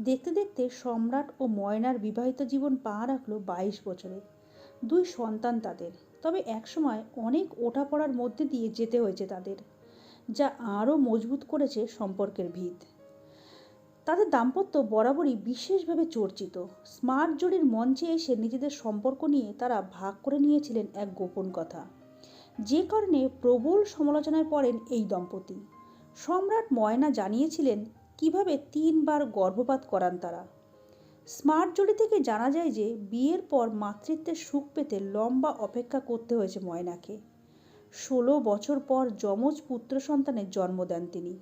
দেখতে দেখতে সম্রাট ও ময়নার বিবাহিত জীবন পা রাখল বাইশ বছরে। দুই সন্তান তাদের, তবে একসময় অনেক ওঠাপড়ার মধ্যে দিয়ে যেতে হয়েছে তাদের, যা আরও মজবুত করেছে সম্পর্কের ভিত। তাদের দাম্পত্য বরাবরই বিশেষভাবে চর্চিত। স্মার্ট জোড়ির মঞ্চে এসে নিজেদের সম্পর্ক নিয়ে তারা ভাগ করে নিয়েছিলেন এক গোপন কথা। যে কারণে প্রবল সমালোচনায় পড়েন এই দম্পতি। সম্রাট ময়না জানিয়েছিলেন কীভাবে তিনবার গর্ভপাত করান তারা? স্মার্ট জুড়ি থেকে জানা যায় যে, বিয়ের পর মাতৃত্বের সুখ পেতে লম্বা অপেক্ষা করতে হয়েছে ময়নাকে। ষোলো বছর পর যমজ পুত্র সন্তানের জন্ম দেন তিনি।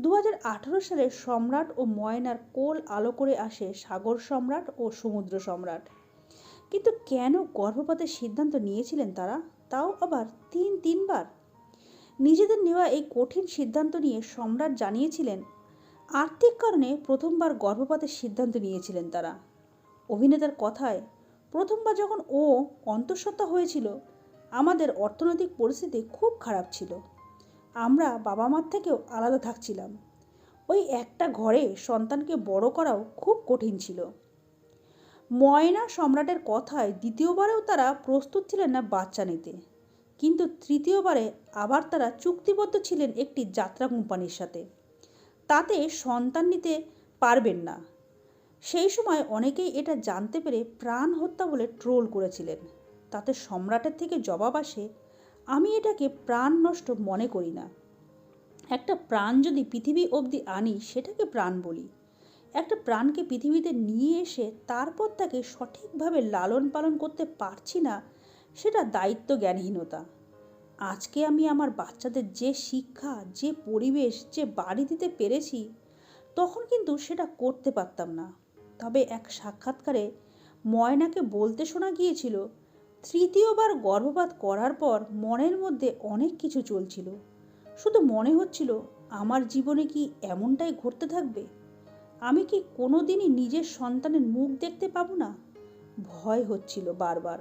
দু হাজার আঠারো সালে সম্রাট ও ময়নার কোল আলো করে আসে সাগর সম্রাট ও সমুদ্র সম্রাট। কিন্তু কেন গর্ভপাতের সিদ্ধান্ত নিয়েছিলেন তারা? তাও আবার তিন তিনবার? নিজেদের নেওয়া এই কঠিন সিদ্ধান্ত নিয়ে সম্রাট জানিয়েছিলেন আর্থিক কারণে প্রথমবার গর্ভপাতের সিদ্ধান্ত নিয়েছিলেন তারা। অভিনেতার কথায়, প্রথমবার যখন ও অন্তঃসত্ত্বা হয়েছিল, আমাদের অর্থনৈতিক পরিস্থিতি খুব খারাপ ছিল। আমরা বাবা মার থেকেও আলাদা থাকছিলাম। ওই একটা ঘরে সন্তানকে বড় করাও খুব কঠিন ছিল। ময়না সম্রাটের কথায় দ্বিতীয়বারেও তারা প্রস্তুত ছিলেন না বাচ্চা নিতে। কিন্তু তৃতীয়বারে আবার তারা চুক্তিবদ্ধ ছিলেন একটি যাত্রা কোম্পানির সাথে। তাতে সন্তান নিতে পারবেন না। সেই সময় অনেকেই এটা জানতে পেরে প্রাণ হত্যা বলে ট্রোল করেছিলেন। তাতে সম্রাটের থেকে জবাব আসে, আমি এটাকে প্রাণ নষ্ট মনে করি না। একটা প্রাণ যদি পৃথিবী অবধি আনি, সেটাকে প্রাণ বলি। একটা প্রাণকে পৃথিবীতে নিয়ে এসে তারপর তাকে সঠিকভাবে লালন পালন করতে পারছি না, সেটা দায়িত্ব জ্ঞানহীনতা আজকে আমি আমার বাচ্চাদের যে শিক্ষা, যে পরিবেশ, যে বাড়ি দিতে পেরেছি, তখন কিন্তু সেটা করতে পারতাম না। তবে এক সাক্ষাৎকারে ময়নাকে বলতে শোনা গিয়েছিল, তৃতীয়বার গর্ভপাত করার পর মনের মধ্যে অনেক কিছু চলছিল। শুধু মনে হচ্ছিল, আমার জীবনে কি এমনটাই ঘটতে থাকবে? আমি কি কোনো দিনই নিজের সন্তানের মুখ দেখতে পাবো না? ভয় হচ্ছিল বারবার।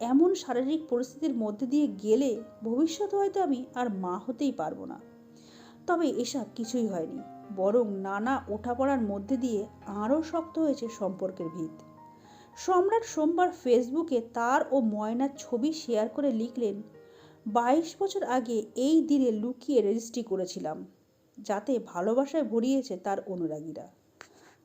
এমন শারীরিক পরিস্থিতির মধ্যে দিয়ে গেলে ভবিষ্যতে হয়তো আমি আর মা হতেই পারব না। তবে এসব কিছুই হয়নি, বরং নানা ওঠাপড়ার মধ্যে দিয়ে আরও শক্ত হয়েছে সম্পর্কের ভিত। সম্রাট সোমবার ফেসবুকে তার ও ময়নার ছবি শেয়ার করে লিখলেন, বাইশ বছর আগে এই দিনে লুকিয়ে রেজিস্ট্রি করেছিলাম, যাতে ভালোবাসায় ভরিয়েছে তার অনুরাগীরা।